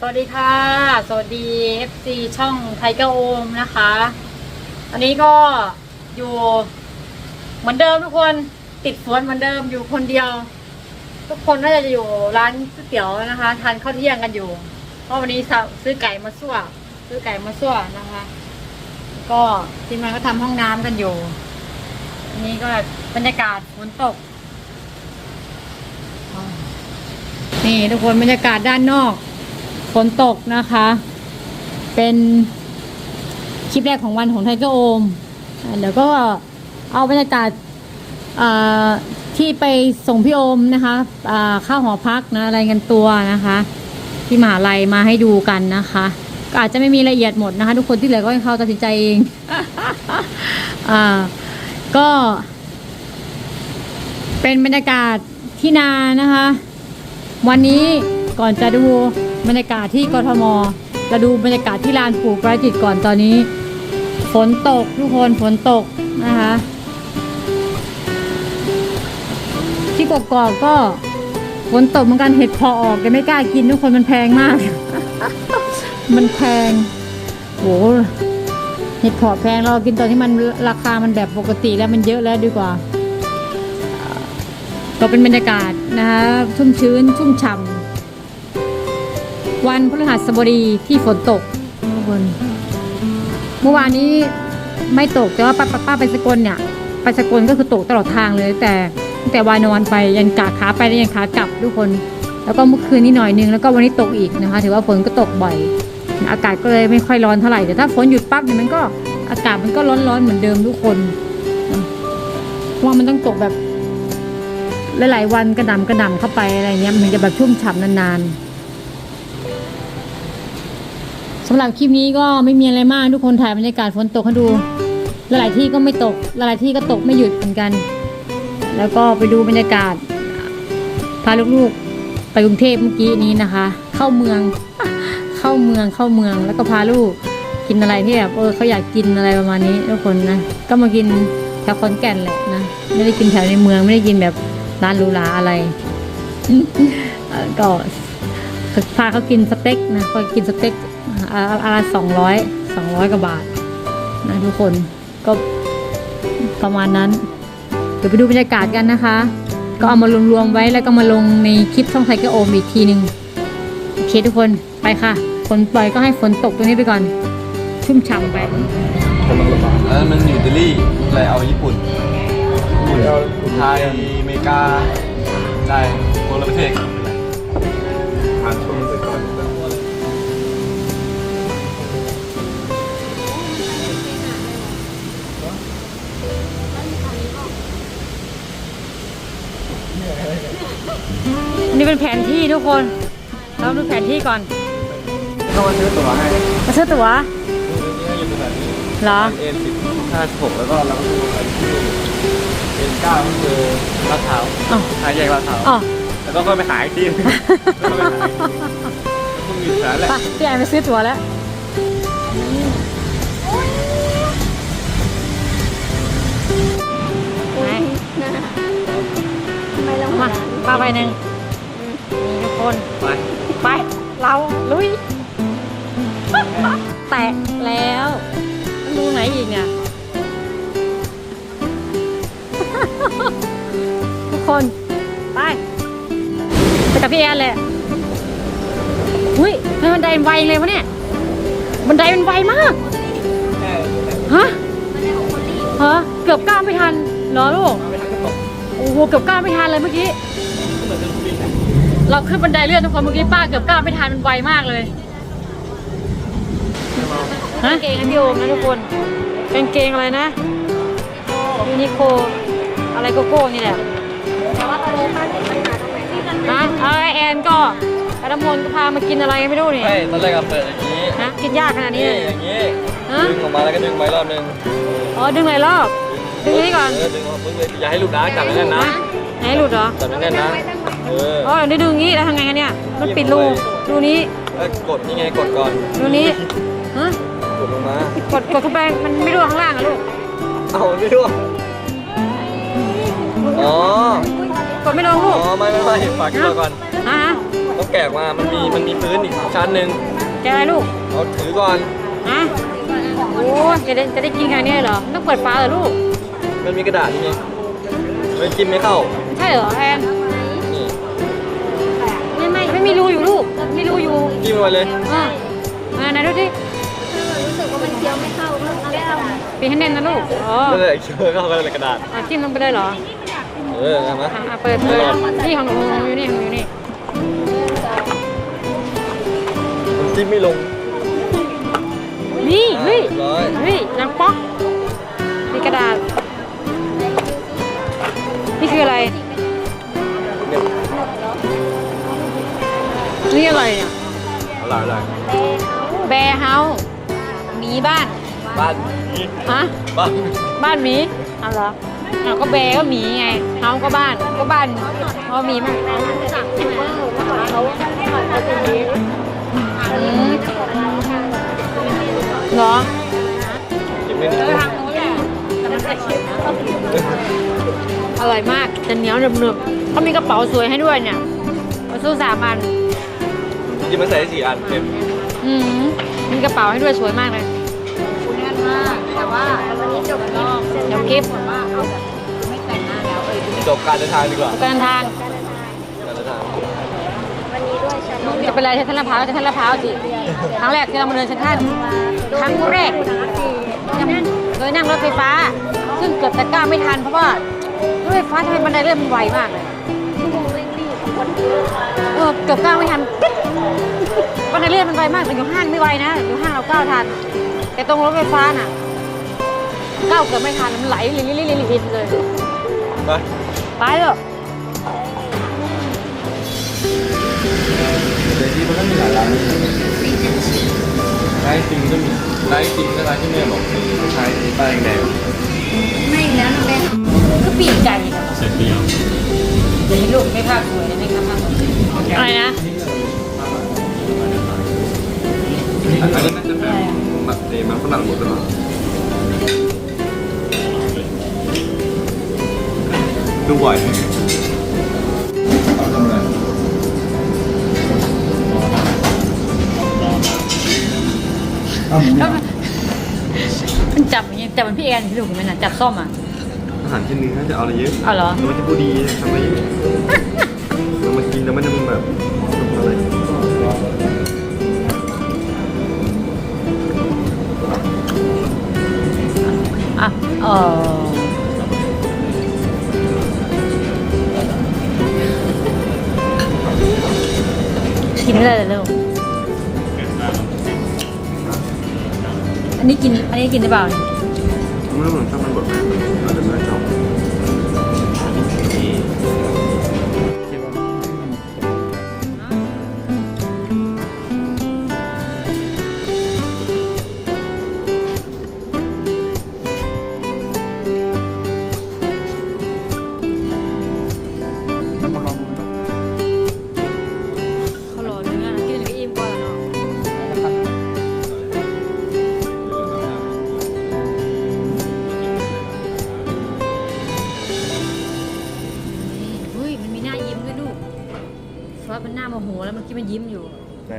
สวัสดีค่ะ สวัสดี FC ช่องไทเกอร์โอมนะคะ อันนี้ก็อยู่เหมือนเดิมทุกคนติดสวนเหมือนเดิมอยู่คนเดียว ทุกคนน่าจะอยู่ร้านก๋วยเตี๋ยวนะคะทานข้าวเที่ยงกันอยู่ เพราะวันนี้ซื้อไก่มาสั่วซื้อไก่มาสั่วนะคะ ก็ทีมงานก็ทำห้องน้ำกันอยู่ อันนี้ก็บรรยากาศฝนตก นี่ทุกคนบรรยากาศด้านนอก นตกนะคะ เป็นคลิปแรกของวันของไทเกอร์โอมเดี๋ยวก็เอาบรรยากาศที่ไปส่งพี่โอมนะคะเข้าหอพักนะอะไรายกันตัวนะคะ ที่มหาลัยมาให้ดูกันนะคะก็อาจจะไม่มีละเอียดหมดนะคะ ทุกคนที่เหลือก็ให้เขาตัดสินใจเองอ่าก็ เป็นบรรยากาศที่นานะคะ วันนี้ก่อนจะดู บรรยากาศที่กทมเราดูบรรยากาศที่ลานปู่ประจิตก่อนตอนนี้ ฝนตกทุกคนฝนตกนะคะ ที่กกอกก็ฝนตกเหมือนกันเห็ดพอออกยังไม่กล้ากินทุกคนมันแพงมาก มันแพงโหเห็ดพอแพงเรากินตอนที่มันราคามันแบบปกติแล้วมันเยอะแล้วดีกว่า ก็เป็นบรรยากาศนะคะชุ่มชื้นชุ่มฉ่ำ วันพฤหัสบดีที่ฝนตกทุกคนเมื่อวานนี้ไม่ตกแต่ว่าป้าป้าป้าไปสกลเนี่ยไปสกลก็คือตกตลอดทางเลย แต่ตั้งแต่วานอนไปยันกาขาไปแล้วยันขากลับทุกคน แล้วก็เมื่อคืนนี้หน่อยนึงแล้วก็วันนี้ตกอีกนะคะ ถือว่าฝนก็ตกบ่อย อากาศก็เลยไม่ค่อยร้อนเท่าไหร่แต่ถ้าฝนหยุดปั๊บเนี่ยมันก็อากาศมันก็ร้อนๆเหมือนเดิมทุกคนว่ามันต้องตกแบบหลายๆวันกระหน่ำกระหน่ำเข้าไปอะไรเงี้ยมันจะแบบชุ่มฉ่ำนานๆ สำหรับคลิปนี้ก็ไม่มีอะไรมากทุกคนถ่ายบรรยากาศฝนตกให้ดู หลายที่ก็ไม่ตก หลายที่ก็ตกไม่หยุดเหมือนกัน แล้วก็ไปดูบรรยากาศ พาลูกๆ ไปกรุงเทพเมื่อกี้นี้นะคะ เข้าเมือง เข้าเมืองเข้าเมืองแล้วก็พาลูกกินอะไรที่แบบเออเขาอยากกินอะไรประมาณนี้ทุกคนนะก็มากินแถวขอนแก่นแหละนะไม่ได้กินแถวในเมืองไม่ได้กินแบบร้านรูหราอะไรก็พาเขากินสเต็กนะเขากินสเต็ก อ่าอะไรสองร้อยสองร้อยกว่าบาทนะทุกคนก็ประมาณนั้น เดี๋ยวไปดูบรรยากาศกันนะคะ ก็เอามารวมๆไว้แล้วก็มาลงในคลิปช่องไทยก็โอมอีกทีหนึ่งโอเคทุกคนไปค่ะฝนปล่อยก็ให้ฝนตกตรงนี้ไปก่อน ชุ่มฉ่ำไปแล้วมันอยู่อิตาลีเลยเอาญี่ปุ่นไทยอเมริกาได้คนละประเทศทานชมไนอันนี้เป็นแผนที่ทุกคนเราดูแผนที่ก่อนต้องมาซื้อตั๋วให้มาซื้อตั๋วนี่อยู่ที่ไหนเหรอ เอ็นสิบห้าสิบหกแล้วก็เราดูไปที่เอ็นเก้าก็คือลาดพร้าวอ๋อทางแยกลาดพร้าวอ๋อแล้วก็ค่อยไปหาอีกที่หนึ่งแล้วก็ไปหาอีกที่หนึ่งแล้วก็มีสารแหละไปพี่แอนไปซื้อตั๋วแล้วไหนทำไมเรามาหัวมาไปหนึ่ง นี่ทุกคน ไป ไป เราลุย แตะแล้วมันดูไหนอีกเนี่ย ทุกคน ไป ไปกับพี่แอนเลยอุ้ยทำไมบันไดมันไวเลยวะเนี่ย บันไดมันไวมาก ฮะฮะเกือบก้าวไม่ทันเหรอลูก โอ้โห เกือบก้าวไม่ทันเลยเมื่อกี้ เราขึ้นบันไดเลื่อนทุกคนเมื่อกี้ป้าเกือบก้าวไม่ทันมันไวมากเลยฮะเกงนะพี่โอมนะทุกคนเป็นเกงอะไรนะยูนิโคอะไรโกโก้นี่แหละแต่ว่าตอนนี้ป้าติดปัญหาตรงไหนที่มันฮะเอาไอแอนก็กระมนก็พามากินอะไรไม่รู้นี่ไม่ตอนแรกก็เปิดอย่างนี้ฮะกินยากขนาดนี้นี่เลยอย่างนี้ฮะดึงออกมาแล้วก็ดึงไว้รอบนึงอ๋อดึงหลายรอบดึงนี้ก่อนเออดึงออกปึ๊บเลยอย่าให้หลุดนะจับแน่นๆนะไหนหลุดเหรอจับแน่นๆนะ เอออ๋อเดี๋ยวดึงอย่างนี้แล้วทำไงกันเนี่ย มันปิดรูรูนี้เออกดนี่ไงกดก่อนรูนี้ฮะกดลงมากดกดเข้าไปมันไม่รั่วข้างล่างอะลูก เอาไม่รู้อ๋อกดไม่ลงอ๋ลูอกไม่ไม่ไม่ฝากขึ้นมาก่อนฮะต้องแกะออกมามันมีมันมีพื้นอีกชั้นหนึ่งแกอะไรลูกเอาถือก่อนฮะโอ้ยจะได้จะได้กินกันเนี่ยเหรอต้องเปิดฟ้าเหรอลูกมันมีกระดาษนี่ไงไม่จิ้มไม่เข้า ใช่เหรอแอนนี่ไม่ไม่ไม่มีรูอยู่ลูกไม่รูอยู่จิ้มมาเลยอ่ามาไหนดูดิรู้สึกว่ามันเคี้ยวไม่เข้าก็เอาได้เอาปีให้แน่นนะลูกอ๋อไม่เลยเชื่อเข้าไปในกระดาษอะจิ้มลงไปเลยเหรอ เออเอามาอะอะเปิดเปิดนี่ของหนูของหนูอยู่นี่ของหนูอยู่นี่มันจิ้มไม่ลงนี่เฮ้ยอ่าเรียบร้อย เฮ้ยนางป๊อกมีกระดาษ อะไรเนี่ยอร่อยอร่อยแบร์เฮาส์หมีบ้าน บ้านฮะ บ้านบ้านหมีเอาเหรอเอาก็แบร์ก็หมีไงเฮาส์ก็บ้าน ก็บ้านเพราะหมีมันสั่งใช่ไหมเมื่อก่อนเขาเขาเป็นนี้อืมเหรอยังไม่ได้อร่อยมากจะเหนียวหนึบๆเขามีกระเป๋าสวยให้ด้วยเนี่ยมาสู้สามอัน จริงๆมันใส่ได้สี่อันเต็มอืมมีกระเป๋าให้ด้วยสวยมากเลยแน่นมาก แต่ว่าวันนี้จบรอบเดี๋ยวคลิปว่าเอาแบบไม่แต่งหน้าแล้วเออจบการเดินทางดีกว่าการทางการเดินทางวันนี้ด้วยฉันจะเป็นอะไรเซ็นทรัลลาดพร้าวเซ็นทรัลลาดพร้าวสิครั้งแรกที่เรามาเดินเซ็นทรัลครั้งแรกโดยนั่งรถไฟฟ้า ซึ่งเกือบจะก้าวไม่ทันเพราะว่ารถไฟฟ้าทำไมบันไดเลื่อนมันไวมากเลย เออเกือบก้าวไม่ทันปิ๊ดบันไดเลื่อนมันไวมากแต่อยู่ห้างไม่ไวนะอยู่ห้างเราก้าวทัน แต่ตรงรถไฟฟ้าน่ะก้าวเกือบไม่ทันมันไหลลิลิลิลิลิเลยไปไปเลยเดี๋ยวที่มันก็มีหลายร้านร้านจริงก็มีร้านจริงก็ร้านที่แม่บอกคือใช้ป้ายแดงไม่แล้วแม่ก็ปีกไก่เสร็จเดียวเดี๋ยวลูกไม่ภาคสวยนะครับภาคสวย อะไรนะอันนี้น่าจะแบบแบบเดมันฝรั่งหมดหรือเล่าดูบ่อยไหมมันจับอย่างเงี้ยจับมือนพี่แอนที่ลูกเห็นไหมน่ะจับส้มอะอาหารชิ้นนึงน่าจะเอาอะไรเยอะเอาเหรอแล้วมันจะพูดดีทำอะไรเยอะ เรามากินแล้วมันจะมีแบบอะไรอะเออกินไม่ได้เลยลูกอันนี้กิน อันนี้กินได้เปล่า ไม่รู้เหมือนชอบมันบดไหม ที่มันยิ้มอยู่ ไหน